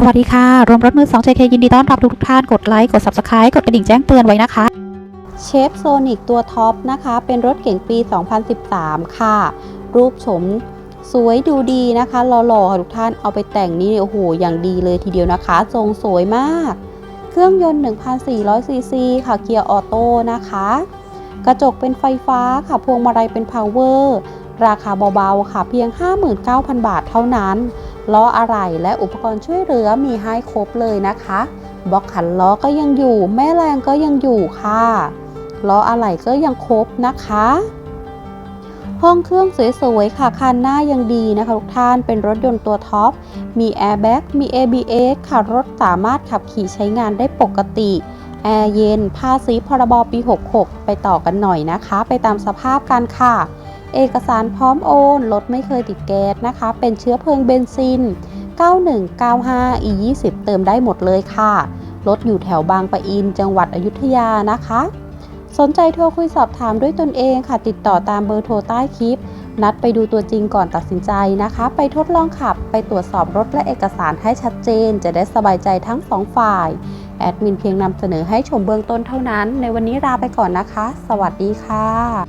สวัสดีค่ะ รวมรถมือ 2JK ยินดีต้อนรับทุกท่าน กดไลค์ กด Subscribe กดกระดิ่งแจ้งเตือนไว้นะคะเชฟโซนิกตัวท็อปนะคะ เป็นรถเก่งปี 2013 ค่ะ รูปโฉมสวยดูดีนะคะหล่อๆค่ะทุกท่านเอาไปแต่งนี่โอ้โห อย่างดีเลยทีเดียวนะคะ ทรงสวยมาก เครื่องยนต์ 1,400 ซีซีค่ะ เกียร์ออโต้นะคะ กระจกเป็นไฟฟ้าค่ะ พวงมาลัยเป็นพาวเวอร์ ราคาเบาๆค่ะ เพียง 59,000 บาทเท่านั้น ล้ออะไหล่และอุปกรณ์ช่วยเหลือมีให้ครบเลยนะคะบล็อกขันล้อก็ยังอยู่ แม่แรงก็ยังอยู่ค่ะล้ออะไหล่ก็ยังครบนะคะ ห้องเครื่องสวยๆ ค่ะคันหน้ายังดีนะคะทุกท่านเป็นรถยนต์ตัวท็อป มีแอร์แบ็กมี ABS ค่ะรถสามารถขับขี่ใช้งานได้ปกติ แอร์เย็นภาษีพรบปี 66 ไปต่อกันหน่อยนะคะ ไปตามสภาพกันค่ะ เอกสารพร้อมโอน รถไม่เคยติดแก๊สนะคะ เป็นเชื้อเพลิงเบนซิน 9195 E20 เติมได้หมดเลยค่ะ รถอยู่แถวบางปะอิน จังหวัดอยุธยานะคะ สนใจโทรคุยสอบถามด้วยตนเองค่ะ ติดต่อตามเบอร์โทรใต้คลิป นัดไปดูตัวจริงก่อนตัดสินใจนะคะ ไปทดลองขับ ไปตรวจสอบรถและเอกสารให้ชัดเจน จะได้สบายใจทั้งสองฝ่าย แอดมินเพียงนำเสนอให้ชมเบื้องต้นเท่านั้น ในวันนี้ลาไปก่อนนะคะ สวัสดีค่ะ